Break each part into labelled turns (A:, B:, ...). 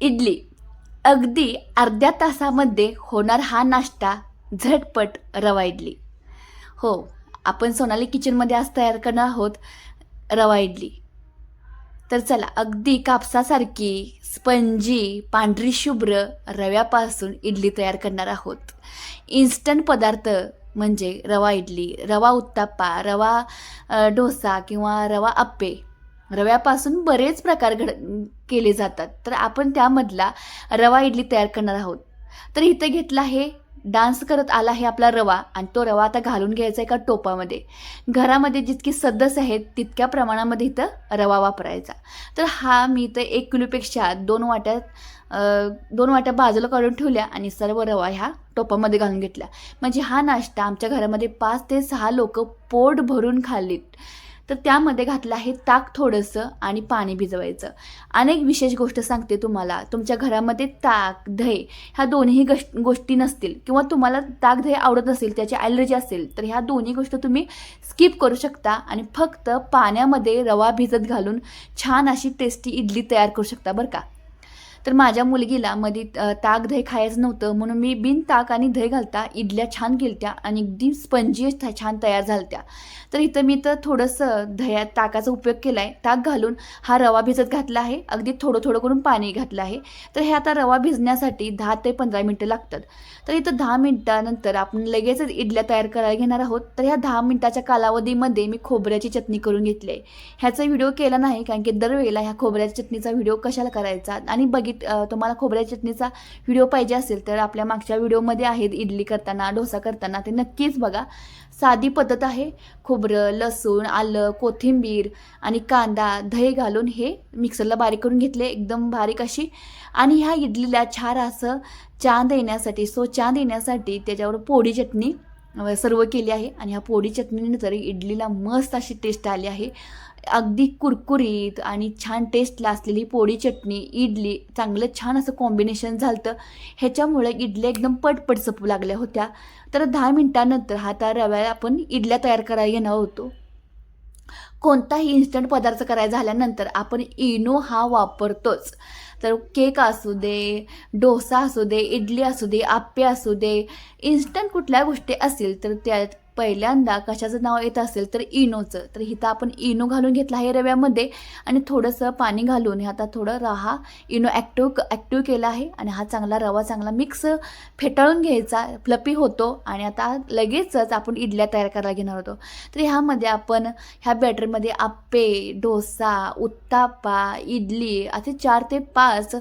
A: इडली. अगदी अर्ध्या तासामध्ये होणार हा नाश्ता झटपट रवा इडली. हो आपण सोनाली किचनमध्ये आज तयार करणार आहोत रवा इडली. तर चला अगदी कापसासारखी स्पंजी पांढरी शुभ्र रव्यापासून इडली तयार करणार आहोत. इन्स्टंट पदार्थ म्हणजे रवा इडली रवा उत्ताप्पा रवा डोसा किंवा रवा आप्पे रव्यापासून बरेच प्रकार घड केले जातात. तर आपण त्यामधला रवा इडली तयार करणार आहोत. तर इथं घेतला आहे डान्स करत आला आहे आपला रवा आणि तो रवा आता घालून घ्यायचा एका टोपामध्ये. घरामध्ये जितकी सदस्य आहेत तितक्या प्रमाणामध्ये इथं रवा वापरायचा. तर हा मी इथं एक किलोपेक्षा दोन वाट्यात दोन वाट्या बाजूला काढून ठेवल्या आणि सर्व रवा ह्या टोपामध्ये घालून घेतला म्हणजे हा नाश्ता आमच्या घरामध्ये पाच ते सहा लोक पोट भरून खाल्लीत. तर त्यामध्ये घातलं आहे ताक थोडंसं आणि पाणी भिजवायचं. अनेक विशेष गोष्ट सांगते तुम्हाला. तुमच्या घरामध्ये ताक दही ह्या दोन्ही गश गोष्टी नसतील किंवा तुम्हाला ताक दही आवडत नसेल त्याची ॲलर्जी असेल तर ह्या दोन्ही गोष्टी तुम्ही स्किप करू शकता आणि फक्त पाण्यामध्ये रवा भिजत घालून छान अशी टेस्टी इडली तयार करू शकता बरं का. तर माझ्या मुलगीला मध्ये ताक दही खायचं नव्हतं म्हणून मी बिन ताक आणि दही घालता इडल्या छान केलत्या आणि अगदी स्पंजी छान तयार झालत्या. तर इथं मी तर थोडंसं दह्या ताकाचा उपयोग केला आहे ताक घालून हा रवा भिजत घातला आहे. अगदी थोडं थोडं करून पाणी घातलं आहे. तर हे आता रवा भिजण्यासाठी दहा ते पंधरा मिनटं लागतात. तर इथं दहा मिनटानंतर आपण लगेचच इडल्या तयार करायला घेणार आहोत. तर ह्या दहा मिनटाच्या कालावधीमध्ये मी खोबऱ्याची चटणी करून घेतली आहे. ह्याचा व्हिडिओ केला नाही कारण की दरवेळेला ह्या खोबऱ्याच्या चटणीचा व्हिडिओ कशाला करायचा आणि बघित अं, तुम्हाला खोबऱ्या चटणीचा व्हिडिओ पाहिजे असेल तर आपल्या मागच्या व्हिडिओमध्ये आहेत इडली करताना डोसा करताना. ते नक्कीच बघा. साधी पद्धत आहे. खोबरं लसूण आलं कोथिंबीर आणि कांदा दही घालून हे मिक्सरला बारीक करून घेतले. एकदम बारीक अशी. आणि ह्या इडलीला छान असं चांद येण्यासाठी सो चांद येण्यासाठी त्याच्यावर पोळी चटणी सर्व केली आहे. आणि ह्या पोळी चटणीनंतर इडलीला मस्त अशी टेस्ट आली आहे. अगदी कुरकुरीत आणि छान टेस्टला असलेली पोळी चटणी इडली चांगलं छान असं कॉम्बिनेशन झालं ह्याच्यामुळे इडल्या एकदम पटपट सपू लागल्या होत्या. तर दहा मिनटानंतर हा त्या रव्या आपण इडल्या तयार करायला घेणार होतो. कोणताही इन्स्टंट पदार्थ करायचा झाल्यानंतर आपण इनो हा वापरतोच. तर केक असू दे डोसा असू दे इडली असू दे आप्पे असू दे इन्स्टंट कुठल्या गोष्टी असतील तर त्या पहिल्यांदा कशाचं नाव येत असेल तर इनोचं. तर इथं आपण इनो घालून घेतला आहे रव्यामध्ये आणि थोडंसं पाणी घालून हे आता थोडं रहा. इनो ॲक्टिव ॲक्टिव्ह केला आहे आणि हा चांगला रवा चांगला मिक्स फेटाळून घ्यायचा. फ्लपी होतो आणि आता लगेचच आपण इडल्या तयार करायला घेणार होतो. तर ह्यामध्ये आपण ह्या बॅटरमध्ये आप्पे डोसा उत्तापा इडली असे चार ते पाच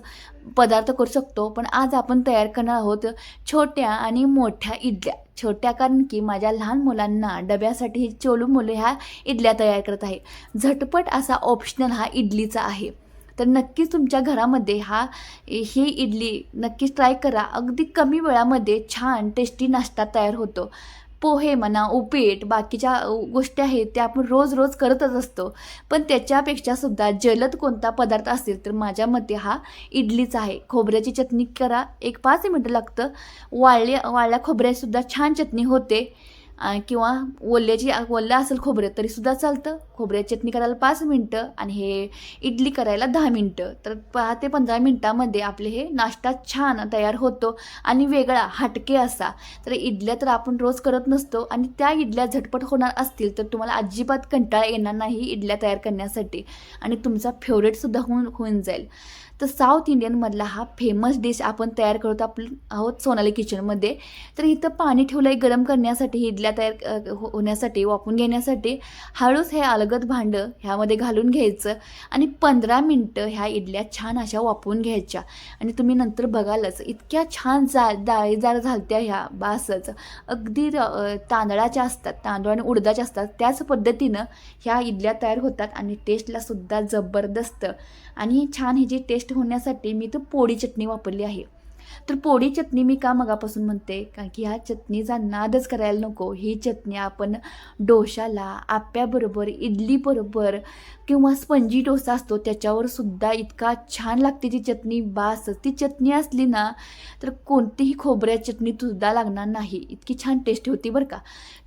A: पदार्थ करू शकतो. पण आज आपण तयार करणार आहोत छोट्या आणि मोठ्या इडल्या. छोट्या कारण की माझ्या लहान मुलांना डब्यासाठी चोलू मुले ह्या इडल्या तयार करत आहे. झटपट असा ऑप्शनल हा इडलीचा आहे. तर नक्कीच तुमच्या घरामध्ये हा ही इडली नक्कीच ट्राय करा. अगदी कमी वेळामध्ये छान टेस्टी नाश्ता तयार होतो. पोहे म्हणा उपीट बाकीच्या गोष्टी आहेत त्या आपण रोज रोज करतच असतो. पण त्याच्यापेक्षा सुद्धा जलद कोणता पदार्थ असेल तर माझ्या मते हा इडलीचा आहे. खोबऱ्याची चटणी करा एक पाच मिनटं लागतं. वाळल्या वाळल्या खोबऱ्यासुद्धा छान चटणी होते. किंवा ओल्याची ओल्या असेल खोबरं तरीसुद्धा चालतं. खोबऱ्या चटणी करायला पाच मिनटं आणि हे इडली करायला दहा मिनटं. तर पहा ते पंधरा मिनटामध्ये आपले हे नाश्ता छान तयार होतो आणि वेगळा हटके असा. तर इडल्या तर आपण रोज करत नसतो आणि त्या इडल्या झटपट होणार असतील तर तुम्हाला अजिबात कंटाळा येणार नाही इडल्या तयार करण्यासाठी. आणि तुमचा फेवरेटसुद्धा होऊन होऊन जाईल. तर साऊथ इंडियनमधला हा फेमस डिश आपण तयार करत आपण आहोत सोनाली किचनमध्ये तर इथं पाणी ठेवलं आहे गरम करण्यासाठी इडल्या तयार हो, होण्यासाठी वापरून घेण्यासाठी. हळूच हे अलगद भांडं ह्यामध्ये घालून घ्यायचं आणि पंधरा मिनटं ह्या इडल्या छान अशा वापरून घ्यायच्या. आणि तुम्ही नंतर बघालच इतक्या छान जा डाळीदार झालत्या ह्या बासच. अगदी तांदळाच्या असतात तांदूळ आणि उडदाच्या असतात त्याच पद्धतीनं ह्या इडल्या तयार होतात आणि टेस्टलासुद्धा जबरदस्त. आणि छान ह्याची टेस्ट होण्यासाठी मी तर पोळी चटणी वापरली आहे. तर पोळी चटणी मी का मगापासून म्हणते? कारण की ह्या चटणीचा नादच करायला नको. ही चटणी आपण डोशाला आप्याबरोबर इडलीबरोबर किंवा स्पंजी डोसा असतो त्याच्यावर सुद्धा इतका छान लागते ती चटणी. बास ती चटणी असली ना तर कोणतीही खोबऱ्या चटणी सुद्धा लागणार नाही. इतकी छान टेस्ट होती बरं का.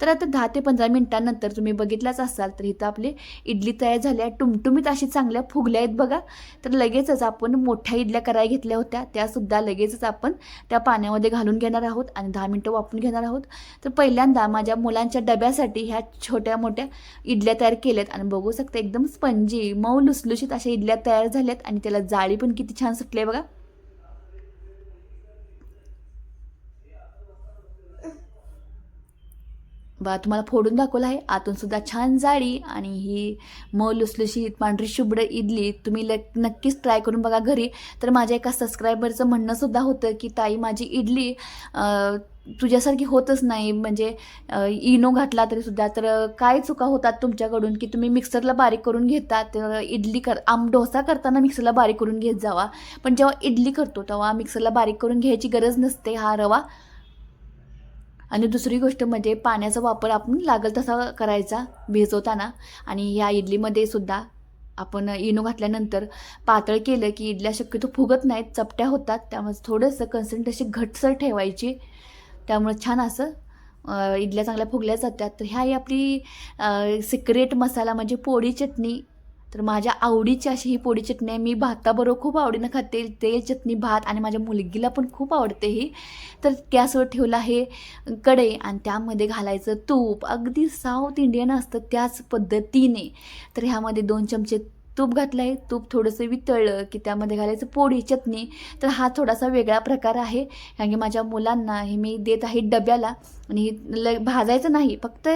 A: तर आता दहा ते पंधरा मिनटानंतर तुम्ही बघितलाच असाल तर इथं आपली इडली तयार झाल्या. टुमटुमीत अशी चांगल्या फुगल्या आहेत बघा. तर लगेचच आपण मोठ्या इडल्या करायला घेतल्या होत्या. त्यासुद्धा लगेचच आपण त्या पाण्यामध्ये घालून घेणार आहोत आणि दहा मिनटं वापरून घेणार आहोत. तर पहिल्यांदा माझ्या मुलांच्या डब्यासाठी ह्या छोट्या मोठ्या इडल्या तयार केल्यात आणि बघू शकता एकदम स्पंज म्हणजे मऊ लुसलुशीत अशा इडल्या तयार झाल्यात आणि त्याला जाळी पण किती छान सुटली आहे बघा. बा तुम्हाला फोडून दाखवलं आहे. आतून सुद्धा छान जाळी आणि ही मऊ लुसलुशीत पांढरी शुभ्र इडली तुम्ही ल नक्कीच ट्राय करून बघा घरी. तर माझ्या एका सबस्क्रायबरचं म्हणणं सुद्धा होतं की ताई माझी इडली तुझ्यासारखी होतच नाही. म्हणजे इनो घातला तरी सुद्धा. तर काय चुका होतात तुमच्याकडून की तुम्ही मिक्सरला बारीक करून घेता तर इडली कर आम डोसा करताना मिक्सरला बारीक करून घेत जावा. पण जेव्हा इडली करतो तेव्हा मिक्सरला बारीक करून घ्यायची गरज नसते हा रवा. आणि दुसरी गोष्ट म्हणजे पाण्याचा वापर आपण लागल तसा करायचा भिजवताना. आणि ह्या इडलीमध्ये सुद्धा आपण इनो घातल्यानंतर पातळ केलं की इडल्या शक्यतो फुगत नाहीत चपट्या होतात. त्यामुळे थोडंसं कन्सन्ट्रेशन घटसर ठेवायची. त्यामुळे छान असं इडल्या चांगल्या फुगल्या जातात. तर ह्या ही आपली सिक्रेट मसाला म्हणजे पोळी चटणी. तर माझ्या आवडीची अशी ही पोळी चटणी आहे. मी भाताबरोबर खूप आवडीनं खाते. तेल चटणी भात आणि माझ्या मुलगीला पण खूप आवडते ही. तर गॅसवर ठेवलं आहे कढई आणि त्यामध्ये घालायचं तूप. अगदी साऊथ इंडियन असतं त्याच पद्धतीने. तर ह्यामध्ये दोन चमचे तूप घातलं आहे तूप थोडंसं वितळलं की त्यामध्ये घालायचं पोळी चटणी. तर हा थोडासा वेगळा प्रकार आहे. कारण की माझ्या मुलांना हे मी देत आहे डब्याला. आणि ल भाजायचं नाही. फक्त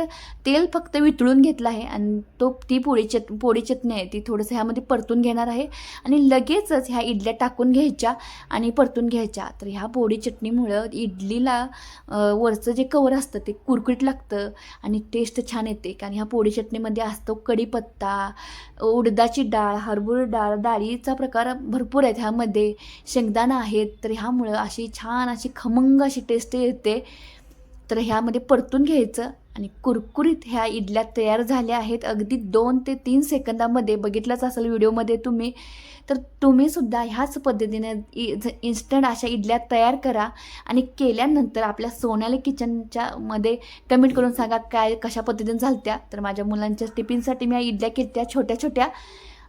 A: तेल फक्त वितळून घेतलं आहे आणि तो ती पोळी चट पोळी चटणी आहे ती थोडंसं ह्यामध्ये परतून घेणार आहे. आणि लगेचच ह्या इडल्या टाकून घ्यायच्या आणि परतून घ्यायच्या. तर ह्या पोळी चटणीमुळं इडलीला वरचं जे कवर असतं ते कुरकुरीत लागतं आणि टेस्ट छान येते. कारण ह्या पोळी चटणीमध्ये असतो कढीपत्ता उडदाची डाळ हरभूर डाळ डाळीचा प्रकार भरपूर आहेत ह्यामध्ये. शेंगदाणा आहेत तर ह्यामुळं अशी छान अशी खमंग अशी टेस्ट येते. तर ह्यामध्ये परतून घ्यायचं आणि कुरकुरीत ह्या इडल्या तयार झाल्या आहेत. अगदी दोन ते तीन सेकंदामध्ये बघितलंच असेल व्हिडिओमध्ये तुम्ही. तर तुम्हीसुद्धा ह्याच पद्धतीने इन्स्टंट अशा इडल्या तयार करा आणि केल्यानंतर आपल्या सोनाली किचनच्या मध्ये कमेंट करून सांगा काय कशा पद्धतीने झालत्या. तर माझ्या मुलांच्या टिफिनसाठी मी या इडल्या केल्या छोट्या छोट्या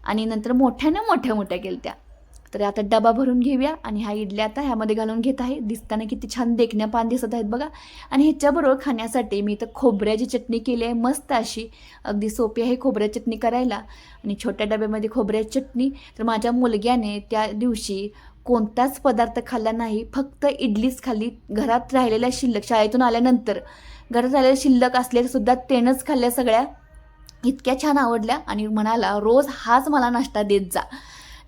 A: आणि नंतर मोठ्याने मोठ्या मोठ्या केल्या तर आता डबा भरून घेऊया आणि ह्या इडल्या आता ह्यामध्ये घालून घेत आहे. दिसताना किती छान देखण्या पान दिसत आहेत बघा. आणि ह्याच्याबरोबर खाण्यासाठी मी इथं खोबऱ्याची चटणी केली आहे मस्त अशी. अगदी सोपी आहे खोबऱ्या चटणी करायला. आणि छोट्या डब्यामध्ये खोबऱ्याची चटणी. तर माझ्या मुलग्याने त्या दिवशी कोणताच पदार्थ खाल्ला नाही. फक्त इडलीच खाल्ली. घरात राहिलेल्या शिल्लक शाळेतून आल्यानंतर. घरात राहिलेल्या शिल्लक असल्यासुद्धा तेनच खाल्ल्या सगळ्या. इतक्या छान आवडल्या आणि म्हणाला रोज हाच मला नाश्ता देत जा.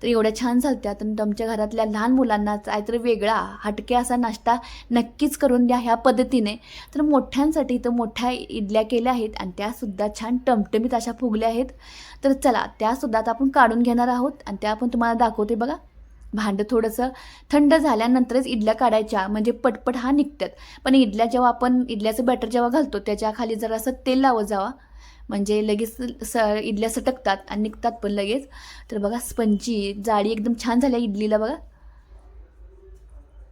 A: तर एवढ्या छान झालत्या. तर तुमच्या घरातल्या लहान मुलांना काहीतरी वेगळा हटके असा नाश्ता नक्कीच करून द्या ह्या पद्धतीने. तर मोठ्यांसाठी तर मोठ्या इडल्या केल्या आहेत आणि त्यासुद्धा छान टमटमीत अशा फुगल्या आहेत. तर चला त्यासुद्धा आता आपण काढून घेणार आहोत आणि त्या आपण तुम्हाला दाखवते बघा. भांडं थोडंसं थंड झाल्यानंतरच इडल्या काढायच्या म्हणजे पटपट हा निघतात पण इडल्या जेव्हा आपण इडल्याचं बॅटर जेव्हा घालतो त्याच्याखाली जरासं तेल लावत जावा. म्हणजे लगेच स इडल्या सटकतात आणि निघतात पण लगेच. तर बघा स्पंजी जाळी एकदम छान झाल्या इडलीला बघा.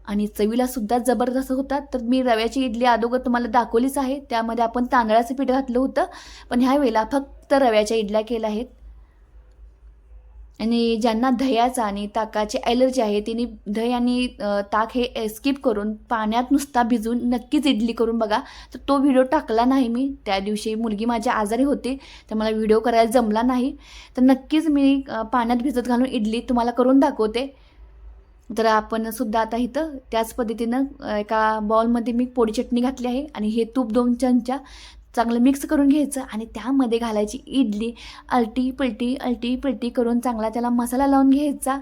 A: आणि चवीला सुद्धा जबरदस्त होतात. तर मी रव्याची इडली अगोदर तुम्हाला दाखवलीच आहे. त्यामध्ये आपण तांदळाचं पीठ घातलं होतं. पण ह्या वेळेला फक्त रव्याच्या इडल्या केल्या आहेत. आणि ज्यांना दह्याचा आणि ताकाची ॲलर्जी आहे तिने दही आणि ताक हे स्किप करून पाण्यात नुसता भिजून नक्कीच इडली करून बघा. तर तो व्हिडिओ टाकला नाही मी. त्या दिवशी मुलगी माझी आजारी होती तर मला व्हिडिओ करायला जमला नाही. तर नक्कीच मी पाण्यात भिजत घालून इडली तुम्हाला करून दाखवते. तर आपण सुद्धा आता इथं त्याच पद्धतीनं एका बॉलमध्ये मी पोळी चटणी घातली आहे आणि हे तूप दोन चमचा चांगलं मिक्स करून घ्यायचं आणि त्यामध्ये घालायची इडली अलटी पलटी अलटी पलटी करून चांगला त्याला मसाला लावून घ्यायचा.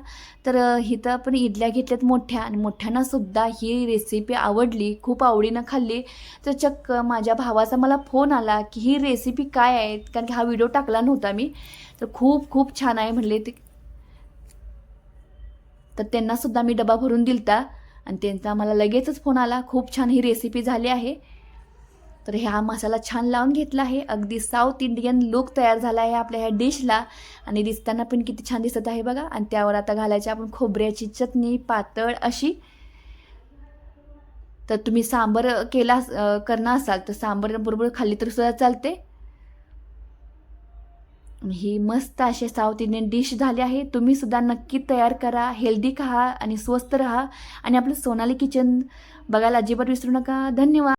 A: तर अ, इथं आपण इडल्या घेतल्यात मोठ्या आणि मोठ्यांना सुद्धा ही रेसिपी आवडली खूप आवडीनं खाल्ली. तर चक्क माझ्या भावाचा मला फोन आला की ही रेसिपी काय आहे? कारण की हा व्हिडिओ टाकला नव्हता मी. तर खूप खूप छान आहे म्हणले ते. तर त्यांनासुद्धा मी डबा भरून दिलता आणि त्यांचा मला लगेचच फोन आला. खूप छान ही रेसिपी झाली आहे. तर हा मसाला छान लावून घेतला आहे. अगदी साऊथ इंडियन लुक तयार झाला आहे आपल्या ह्या डिशला आणि दिसताना पण किती छान दिसत आहे बघा. आणि त्यावर आता घालायची आपण खोबऱ्याची चटणी पातळ अशी. तर तुम्ही सांबर केला करणार असाल तर सांबर बरोबर खाल्ली तर सुद्धा चालते. ही मस्त असे साऊथ इंडियन डिश झाली आहे. तुम्ही सुद्धा नक्की तयार करा. हेल्दी खा आणि स्वस्त राहा. आणि आपलं सोनाली किचन बघायला अजिबात विसरू नका. धन्यवाद.